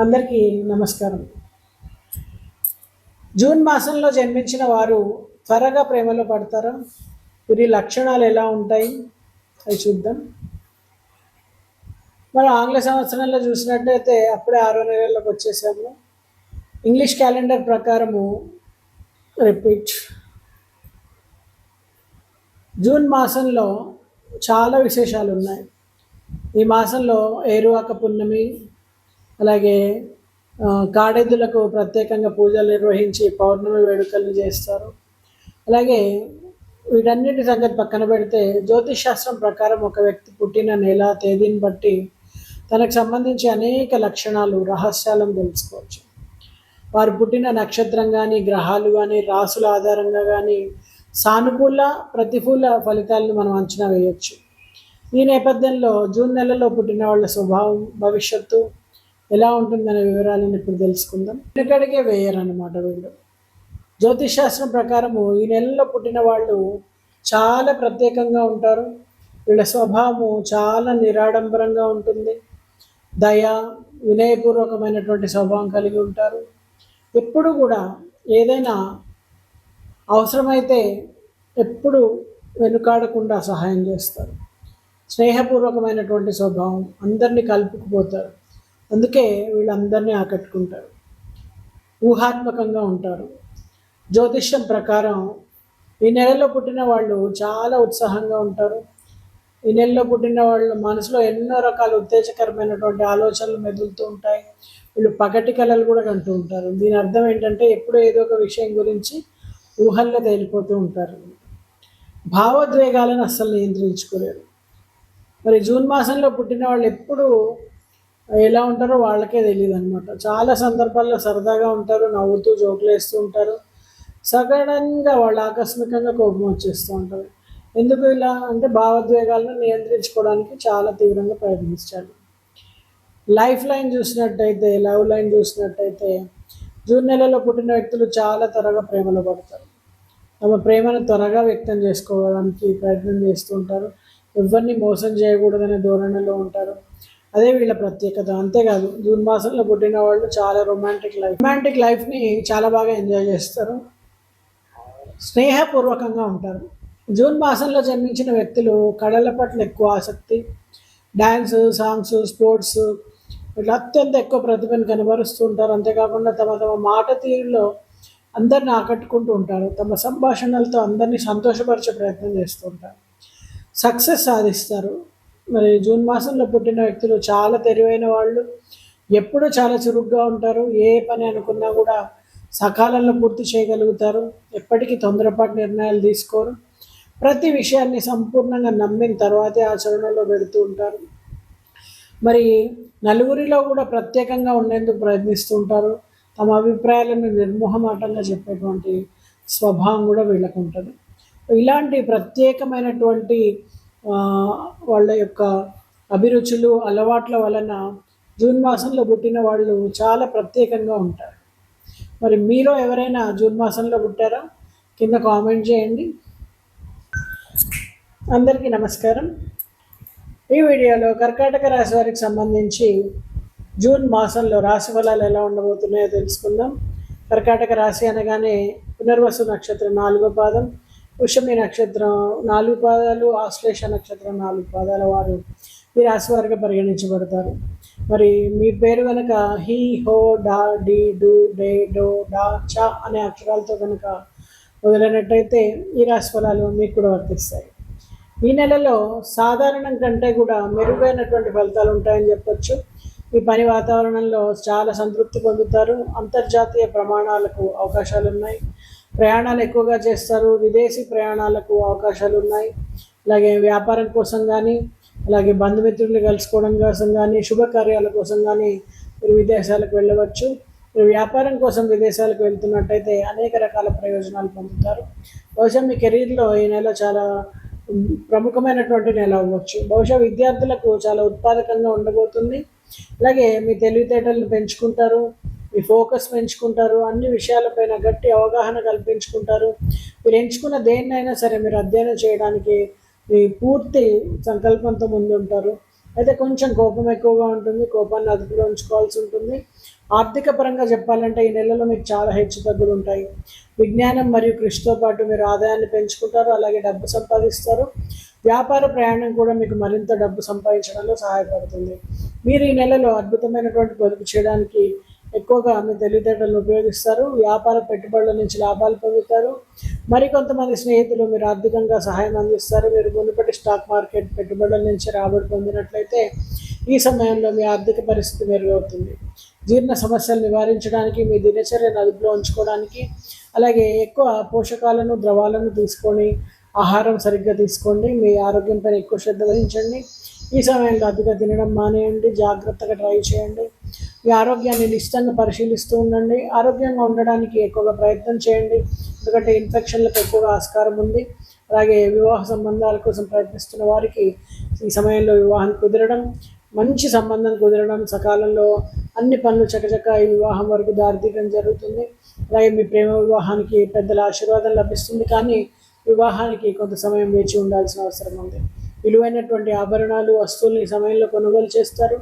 అందరికీ నమస్కారం. జూన్ మాసంలో జన్మించిన వారు త్వరగా ప్రేమలో పడతారా? వీరి లక్షణాలు ఎలా ఉంటాయి? అవి చూద్దాం. మనం ఆంగ్ల సంవత్సరంలో చూసినట్టయితే అప్పుడే ఆరో నెలలోకి వచ్చేసాము. ఇంగ్లీష్ క్యాలెండర్ ప్రకారము రిపీట్. జూన్ మాసంలో చాలా విశేషాలు ఉన్నాయి. ఈ మాసంలో ఏరువాక పున్నమి అలాగే కాడెద్దులకు ప్రత్యేకంగా పూజలు నిర్వహించి పౌర్ణమి వేడుకలు చేస్తారు. అలాగే వీటన్నిటి సంగతి పక్కన పెడితే జ్యోతిష్ శాస్త్రం ప్రకారం ఒక వ్యక్తి పుట్టిన నెల తేదీని బట్టి తనకు సంబంధించి అనేక లక్షణాలు రహస్యాలను తెలుసుకోవచ్చు. వారు పుట్టిన నక్షత్రం కానీ గ్రహాలు కానీ రాసుల ఆధారంగా కానీ సానుకూల ప్రతికూల ఫలితాలను మనం అంచనా వేయవచ్చు ఈ నేపథ్యంలో జూన్ నెలలో పుట్టిన వాళ్ళ స్వభావం భవిష్యత్తు ఎలా ఉంటుందనే వివరాలను ఇప్పుడు తెలుసుకుందాం. వెనుకడిగే వేయరన్నమాట వీళ్ళు. జ్యోతిష్ శాస్త్రం ప్రకారము ఈ నెలలో పుట్టిన వాళ్ళు చాలా ప్రత్యేకంగా ఉంటారు. వీళ్ళ స్వభావము చాలా నిరాడంబరంగా ఉంటుంది. దయ వినయపూర్వకమైనటువంటి స్వభావం కలిగి ఉంటారు. ఎప్పుడు కూడా ఏదైనా అవసరమైతే ఎప్పుడు వెనుకాడకుండా సహాయం చేస్తారు. స్నేహపూర్వకమైనటువంటి స్వభావం అందరినీ కలుపుకుపోతారు. అందుకే వీళ్ళందరినీ ఆకట్టుకుంటారు. ఊహాత్మకంగా ఉంటారు. జ్యోతిష్యం ప్రకారం ఈ నెలలో పుట్టిన వాళ్ళు చాలా ఉత్సాహంగా ఉంటారు. ఈ నెలలో పుట్టిన వాళ్ళు మనసులో ఎన్నో రకాల ఉత్తేజకరమైనటువంటి ఆలోచనలు మెదులుతూ ఉంటాయి. వీళ్ళు పగటి కళలు కూడా కంటూ ఉంటారు. దీని అర్థం ఏంటంటే ఎప్పుడూ ఏదో ఒక విషయం గురించి ఊహల్లో తేలిపోతూ ఉంటారు. భావోద్వేగాలను అస్సలు నియంత్రించుకోలేరు. మరి జూన్ మాసంలో పుట్టిన వాళ్ళు ఎప్పుడూ ఎలా ఉంటారో వాళ్ళకే తెలియదు అనమాట చాలా సందర్భాల్లో సరదాగా ఉంటారు నవ్వుతూ జోకులు వేస్తూ ఉంటారు. సడన్గా వాళ్ళు ఆకస్మికంగా కోపం వచ్చేస్తూ ఉంటారు ఎందుకు ఇలా అంటే భావోద్వేగాలను నియంత్రించుకోవడానికి చాలా తీవ్రంగా ప్రయత్నించాలి లైఫ్ లైన్ చూసినట్టయితే లవ్ లైన్ చూసినట్టయితే జూన్ నెలలో పుట్టిన వ్యక్తులు చాలా త్వరగా ప్రేమలో పడతారు. తమ ప్రేమను త్వరగా వ్యక్తం చేసుకోవడానికి ప్రయత్నం చేస్తూ ఉంటారు. ఎవరిని మోసం చేయకూడదనే ధోరణిలో ఉంటారు. అదే వీళ్ళ ప్రత్యేకత. అంతేకాదు జూన్ మాసంలో పుట్టిన వాళ్ళు చాలా రొమాంటిక్ లైఫ్ రొమాంటిక్ లైఫ్ని చాలా బాగా ఎంజాయ్ చేస్తారు. స్నేహపూర్వకంగా ఉంటారు. జూన్ మాసంలో జన్మించిన వ్యక్తులు కళల పట్ల ఎక్కువ ఆసక్తి. డ్యాన్స్ సాంగ్స్ స్పోర్ట్స్ ఇట్లా అత్యంత ఎక్కువ ప్రతిభను కనబరుస్తూ ఉంటారు. అంతేకాకుండా తమ తమ మాట తీరులో అందరిని ఆకట్టుకుంటూ ఉంటారు. తమ సంభాషణలతో అందరినీ సంతోషపరిచే ప్రయత్నం చేస్తూ ఉంటారు. సక్సెస్ సాధిస్తారు. మరి జూన్ మాసంలో పుట్టిన వ్యక్తులు చాలా తెలివైన వాళ్ళు. ఎప్పుడూ చాలా చురుగ్గా ఉంటారు. ఏ పని అనుకున్నా కూడా సకాలంలో పూర్తి చేయగలుగుతారు. ఎప్పటికీ తొందరపాటు నిర్ణయాలు తీసుకోరు. ప్రతి విషయాన్ని సంపూర్ణంగా నమ్మిన తర్వాతే ఆచరణలో పెడుతూ ఉంటారు. మరి నలుగురిలో కూడా ప్రత్యేకంగా ఉండేందుకు ప్రయత్నిస్తూ ఉంటారు. తమ అభిప్రాయాలను నిర్మోహమాటంగా చెప్పేటువంటి స్వభావం కూడా వీళ్ళకు ఉంటుంది ఇలాంటి ప్రత్యేకమైనటువంటి వాళ్ళ యొక్క అభిరుచులు అలవాట్ల వలన జూన్ మాసంలో పుట్టిన వాళ్ళు చాలా ప్రత్యేకంగా ఉంటారు. మరి మీరు ఎవరైనా జూన్ మాసంలో పుట్టారా? కింద కామెంట్ చేయండి. అందరికీ నమస్కారం. ఈ వీడియోలో కర్కాటక రాశి వారికి సంబంధించి జూన్ మాసంలో రాశి ఫలాలు ఎలా ఉండబోతున్నాయో తెలుసుకుందాం. కర్కాటక రాశి అనగానే పునర్వసు నక్షత్రం నాలుగో పాదం పుష్యమి నక్షత్రం నాలుగు పాదాలు ఆశ్లేష నక్షత్రం నాలుగు పాదాల వారు ఈ రాశి వారిగా పరిగణించబడతారు. మరి మీ పేరు కనుక హీ హో డా డి డు డే డో డా చ అనే అక్షరాలతో కనుక మొదలైనట్టయితే ఈ రాశి ఫలాలు మీకు కూడా వర్తిస్తాయి. ఈ నెలలో సాధారణం కంటే కూడా మెరుగైనటువంటి ఫలితాలు ఉంటాయని చెప్పొచ్చు. ఈ పని వాతావరణంలో చాలా సంతృప్తి పొందుతారు. అంతర్జాతీయ ప్రమాణాలకు అవకాశాలు ఉన్నాయి ప్రయాణాలు ఎక్కువగా చేస్తారు. విదేశీ ప్రయాణాలకు అవకాశాలు ఉన్నాయి అలాగే వ్యాపారం కోసం కానీ అలాగే బంధుమిత్రులు కలుసుకోవడం కోసం కానీ శుభకార్యాల కోసం కానీ మీరు విదేశాలకు వెళ్ళవచ్చు. మీరు వ్యాపారం కోసం విదేశాలకు వెళ్తున్నట్టయితే అనేక రకాల ప్రయోజనాలు పొందుతారు. బహుశా మీ కెరీర్లో ఈ నెల చాలా ప్రముఖమైనటువంటి నెల అవ్వచ్చు. బహుశా విద్యార్థులకు చాలా ఉత్పాదకంగా ఉండబోతుంది. అలాగే మీ తెలివితేటలను పెంచుకుంటారు. మీ ఫోకస్ పెంచుకుంటారు అన్ని విషయాలపైన గట్టి అవగాహన కల్పించుకుంటారు. మీరు ఎంచుకున్న దేన్నైనా సరే మీరు అధ్యయనం చేయడానికి మీ పూర్తి సంకల్పంతో ముందు ఉంటారు. అయితే కొంచెం కోపం ఎక్కువగా ఉంటుంది కోపాన్ని అదుపులో ఉంచుకోవాల్సి ఉంటుంది. ఆర్థిక పరంగా చెప్పాలంటే ఈ నెలలో మీకు చాలా హెచ్చు తగ్గులు ఉంటాయి. విజ్ఞానం మరియు కృషితో పాటు మీరు ఆదాయాన్ని పెంచుకుంటారు అలాగే డబ్బు సంపాదిస్తారు. వ్యాపార ప్రయాణం కూడా మీకు మరింత డబ్బు సంపాదించడంలో సహాయపడుతుంది. మీరు ఈ నెలలో అద్భుతమైనటువంటి పొదుపు చేయడానికి ఎక్కువగా మీ తెలివితేటలను ఉపయోగిస్తారు. వ్యాపార పెట్టుబడుల నుంచి లాభాలు పొందుతారు. మరికొంతమంది స్నేహితులు మీరు ఆర్థికంగా సహాయం అందిస్తారు. మీరు మునుపటి స్టాక్ మార్కెట్ పెట్టుబడుల నుంచి రాబడి పొందినట్లయితే ఈ సమయంలో మీ ఆర్థిక పరిస్థితి మెరుగవుతుంది. జీర్ణ సమస్యలు నివారించడానికి మీ దినచర్యను అదుపులో ఉంచుకోవడానికి అలాగే ఎక్కువ పోషకాలను ద్రవాలను తీసుకొని ఆహారం సరిగ్గా తీసుకోండి. మీ ఆరోగ్యం పైన ఎక్కువ శ్రద్ధ వహించండి. ఈ సమయంలో అతిగా తినడం మానేయండి. జాగ్రత్తగా ట్రై చేయండి. మీ ఆరోగ్యాన్ని నిశ్చితంగా పరిశీలిస్తూ ఉండండి. ఆరోగ్యంగా ఉండడానికి ఎక్కువగా ప్రయత్నం చేయండి. ఎందుకంటే ఇన్ఫెక్షన్లకు ఎక్కువగా ఆస్కారం ఉంది. అలాగే వివాహ సంబంధాల కోసం ప్రయత్నిస్తున్న వారికి ఈ సమయంలో వివాహం కుదరడం మంచి సంబంధం కుదరడం సకాలంలో అన్ని పనులు చకచక ఈ వివాహం వరకు దారితీయడం జరుగుతుంది. అలాగే మీ ప్రేమ వివాహానికి పెద్దల ఆశీర్వాదం లభిస్తుంది. కానీ వివాహానికి కొంత సమయం వేచి ఉండాల్సిన అవసరం ఉంది. విలువైనటువంటి ఆభరణాలు వస్తువుల్ని ఈ సమయంలో కొనుగోలు చేస్తారు.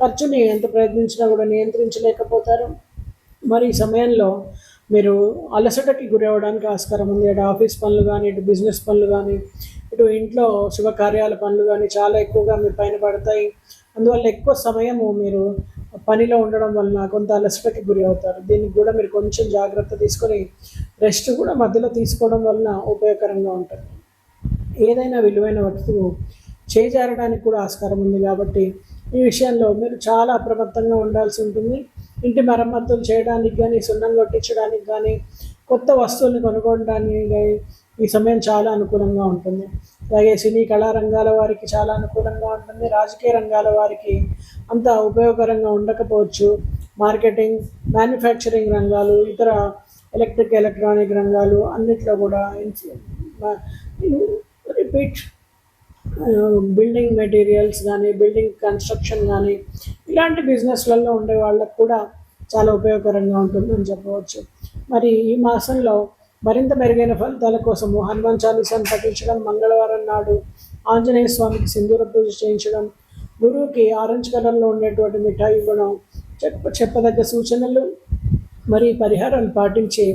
ఖర్చుని ఎంత ప్రయత్నించినా కూడా నియంత్రించలేకపోతారు. మరి ఈ సమయంలో మీరు అలసటకి గురి అవ్వడానికి ఆస్కారం ఉంది. అటు ఆఫీస్ పనులు కానీ ఇటు బిజినెస్ పనులు కానీ ఇటు ఇంట్లో శుభకార్యాల పనులు కానీ చాలా ఎక్కువగా మీ పైన పడతాయి. అందువల్ల ఎక్కువ సమయము మీరు పనిలో ఉండడం వలన కొంత అలసటకి గురి అవుతారు. దీనికి కూడా మీరు కొంచెం జాగ్రత్త తీసుకొని రెస్ట్ కూడా మధ్యలో తీసుకోవడం వలన ఉపయోగకరంగా ఉంటుంది. ఏదైనా విలువైన వస్తువు చేజారడానికి కూడా ఆస్కారం ఉంది కాబట్టి ఈ విషయంలో మీరు చాలా అప్రమత్తంగా ఉండాల్సి ఉంటుంది. ఇంటి మరమ్మతులు చేయడానికి కానీ సున్నం కొట్టించడానికి కానీ కొత్త వస్తువుల్ని కొనుక్కోవడానికి ఈ సమయం చాలా అనుకూలంగా ఉంటుంది. అలాగే సినీ కళా రంగాల వారికి చాలా అనుకూలంగా ఉంటుంది. రాజకీయ రంగాల వారికి అంత ఉపయోగకరంగా ఉండకపోవచ్చు. మార్కెటింగ్ మ్యానుఫ్యాక్చరింగ్ రంగాలు ఇతర ఎలక్ట్రిక్ ఎలక్ట్రానిక్ రంగాలు అన్నిట్లో కూడా రిపీట్ బిల్డింగ్ మెటీరియల్స్ కానీ బిల్డింగ్ కన్స్ట్రక్షన్ కానీ ఇలాంటి బిజినెస్లలో ఉండే వాళ్ళకు కూడా చాలా ఉపయోగకరంగా ఉంటుందని చెప్పవచ్చు. మరి ఈ మాసంలో మరింత మెరుగైన ఫలితాల కోసము హనుమాన్ చాలీసాను పఠించడం మంగళవారం నాడు ఆంజనేయ స్వామికి సింధూర పూజ చేయించడం గురువుకి ఆరెంజ్ కలర్లో ఉండేటువంటి మిఠాయి ఇవ్వడం చెప్ప చెప్పదగ్గ సూచనలు మరియు పరిహారాలు పాటించి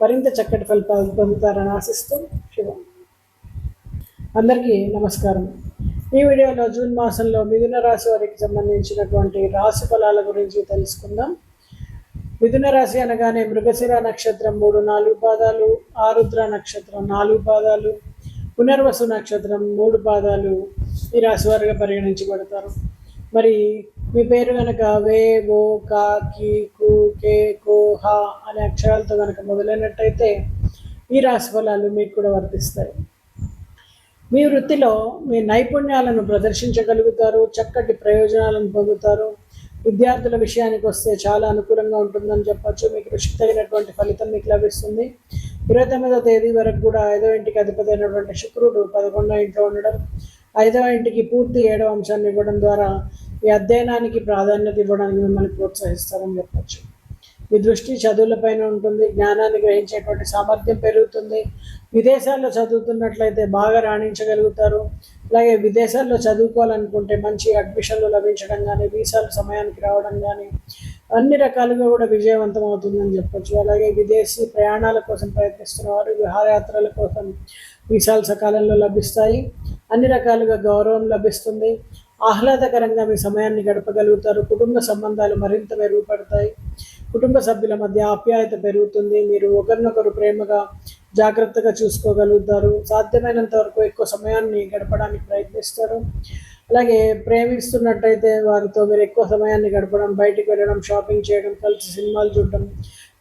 మరింత చక్కటి ఫలితాలు పొందుతారని ఆశిస్తూ అందరికీ నమస్కారం. ఈ వీడియోలో జూన్ మాసంలో మిథున రాశి వారికి సంబంధించినటువంటి రాశి ఫలాల గురించి తెలుసుకుందాం. మిథున రాశి అనగానే మృగశిర నక్షత్రం మూడు నాలుగు పాదాలు ఆరుద్ర నక్షత్రం నాలుగు పాదాలు పునర్వసు నక్షత్రం మూడు పాదాలు ఈ రాశి వారిగా పరిగణించబడతారు. మరి మీ పేరు కనుక వే ఓ కా కీ కు కే కో హా అనే అక్షరాలతో కనుక మొదలైనట్టయితే ఈ రాశి ఫలాలు మీకు కూడా వర్తిస్తాయి. మీ వృత్తిలో మీ నైపుణ్యాలను ప్రదర్శించగలుగుతారు చక్కటి ప్రయోజనాలను పొందుతారు. విద్యార్థుల విషయానికి వస్తే చాలా అనుకూలంగా ఉంటుందని చెప్పచ్చు. మీకు కృషికి తగినటువంటి ఫలితం మీకు లభిస్తుంది. ఇరవై తొమ్మిదో తేదీ వరకు కూడా ఐదో ఇంటికి అధిపతి అయినటువంటి శుక్రుడు పదకొండో ఇంట్లో ఉండడం ఐదవ ఇంటికి పూర్తి ఏడవ అంశాన్ని ఇవ్వడం ద్వారా ఈ అధ్యయనానికి ప్రాధాన్యత ఇవ్వడానికి మిమ్మల్ని ప్రోత్సహిస్తారని చెప్పచ్చు. మీ దృష్టి చదువులపైన ఉంటుంది జ్ఞానాన్ని గ్రహించేటువంటి సామర్థ్యం పెరుగుతుంది. విదేశాల్లో చదువుతున్నట్లయితే బాగా రాణించగలుగుతారు. అలాగే విదేశాల్లో చదువుకోవాలనుకుంటే మంచి అడ్మిషన్లు లభించడం కానీ వీసాలు సమయానికి రావడం కానీ అన్ని రకాలుగా కూడా విజయవంతం అవుతుందని చెప్పొచ్చు. అలాగే విదేశీ ప్రయాణాల కోసం ప్రయత్నిస్తున్న వారు విహారయాత్రల కోసం వీసాలు సకాలంలో లభిస్తాయి. అన్ని రకాలుగా గౌరవం లభిస్తుంది. ఆహ్లాదకరంగా మీ సమయాన్ని గడపగలుగుతారు. కుటుంబ సంబంధాలు మరింత మెరుగుపడతాయి. కుటుంబ సభ్యుల మధ్య ఆప్యాయత పెరుగుతుంది. మీరు ఒకరినొకరు ప్రేమగా జాగ్రత్తగా చూసుకోగలుగుతారు. సాధ్యమైనంత వరకు ఎక్కువ సమయాన్ని గడపడానికి ప్రయత్నిస్తారు. అలాగే ప్రేమిస్తున్నట్టయితే వారితో మీరు ఎక్కువ సమయాన్ని గడపడం బయటికి వెళ్ళడం షాపింగ్ చేయడం కలిసి సినిమాలు చూడడం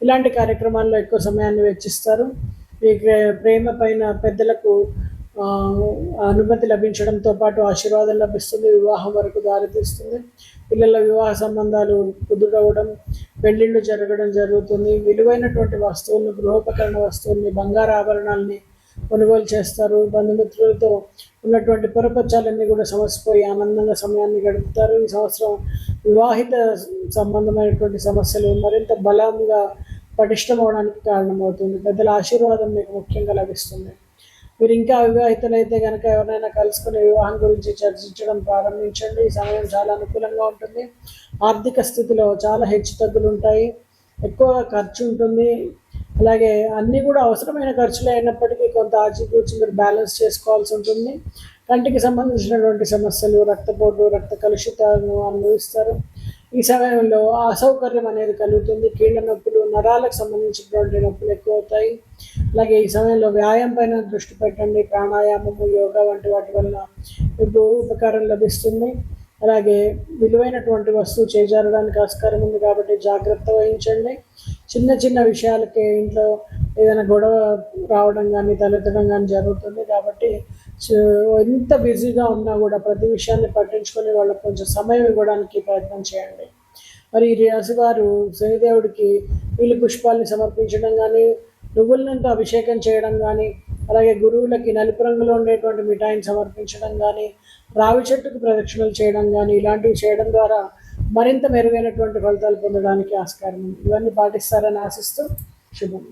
ఇలాంటి కార్యక్రమాల్లో ఎక్కువ సమయాన్ని వెచ్చిస్తారు. మీ ప్రేమ పైన పెద్దలకు అనుమతి లభించడంతో పాటు ఆశీర్వాదం లభిస్తుంది. వివాహం వరకు దారితీస్తుంది. పిల్లల వివాహ సంబంధాలు కుదురవడం పెళ్ళిళ్ళు జరగడం జరుగుతుంది. విలువైనటువంటి వస్తువులను గృహోపకరణ వస్తువుల్ని బంగారు ఆభరణాలని కొనుగోలు చేస్తారు. బంధుమిత్రులతో ఉన్నటువంటి పురపచ్చాలన్నీ కూడా సమస్యపోయి ఆనందంగా సమయాన్ని గడుపుతారు. ఈ సంవత్సరం వివాహిత సంబంధమైనటువంటి సమస్యలు మరింత బలంగా పటిష్టమవడానికి కారణమవుతుంది. పెద్దల ఆశీర్వాదం మీకు ముఖ్యంగా లభిస్తుంది. మీరు ఇంకా వివాహితులైతే కనుక ఎవరైనా కలుసుకుని వివాహం గురించి చర్చించడం ప్రారంభించండి. ఈ సమయం చాలా అనుకూలంగా ఉంటుంది. ఆర్థిక స్థితిలో చాలా హెచ్చు తగ్గులు ఉంటాయి. ఎక్కువ ఖర్చు ఉంటుంది. అలాగే అన్నీ కూడా అవసరమైన ఖర్చులు అయినప్పటికీ కొంత ఆచితూచి మీరు బ్యాలెన్స్ చేసుకోవాల్సి ఉంటుంది. కంటికి సంబంధించినటువంటి సమస్యలు రక్తపోటు రక్త కలుషితాలను అనుభవిస్తారు. ఈ సమయంలో అసౌకర్యం అనేది కలుగుతుంది. కీళ్ళ నొప్పులు నరాలకు సంబంధించినటువంటి నొప్పులు ఎక్కువ అవుతాయి అలాగే ఈ సమయంలో వ్యాయామం పైన దృష్టి పెట్టండి. ప్రాణాయామము యోగా వంటి వాటి వల్ల మీకు ఉపకారం లభిస్తుంది. అలాగే విలువైనటువంటి వస్తువు చేజారడానికి ఆస్కారం ఉంది కాబట్టి జాగ్రత్త వహించండి. చిన్న చిన్న విషయాలకి ఇంట్లో ఏదైనా గొడవ రావడం కానీ తలెత్తడం కానీ జరుగుతుంది కాబట్టి ఎంత బిజీగా ఉన్నా కూడా ప్రతి విషయాన్ని పట్టించుకొని వాళ్ళకి కొంచెం సమయం ఇవ్వడానికి ప్రయత్నం చేయండి. మరి ఈ రాశి వారు శనిదేవుడికి నీళ్ళు పుష్పాలని సమర్పించడం కానీ నువ్వులనంతో అభిషేకం చేయడం కానీ అలాగే గురువులకి నలుపు రంగులో ఉండేటువంటి మిఠాయిని సమర్పించడం కానీ రావి చెట్టుకు ప్రదక్షిణలు చేయడం కానీ ఇలాంటివి చేయడం ద్వారా మరింత మెరుగైనటువంటి ఫలితాలు పొందడానికి ఆస్కారం ఉంది. ఇవన్నీ పాటిస్తారని ఆశిస్తూ శుభం.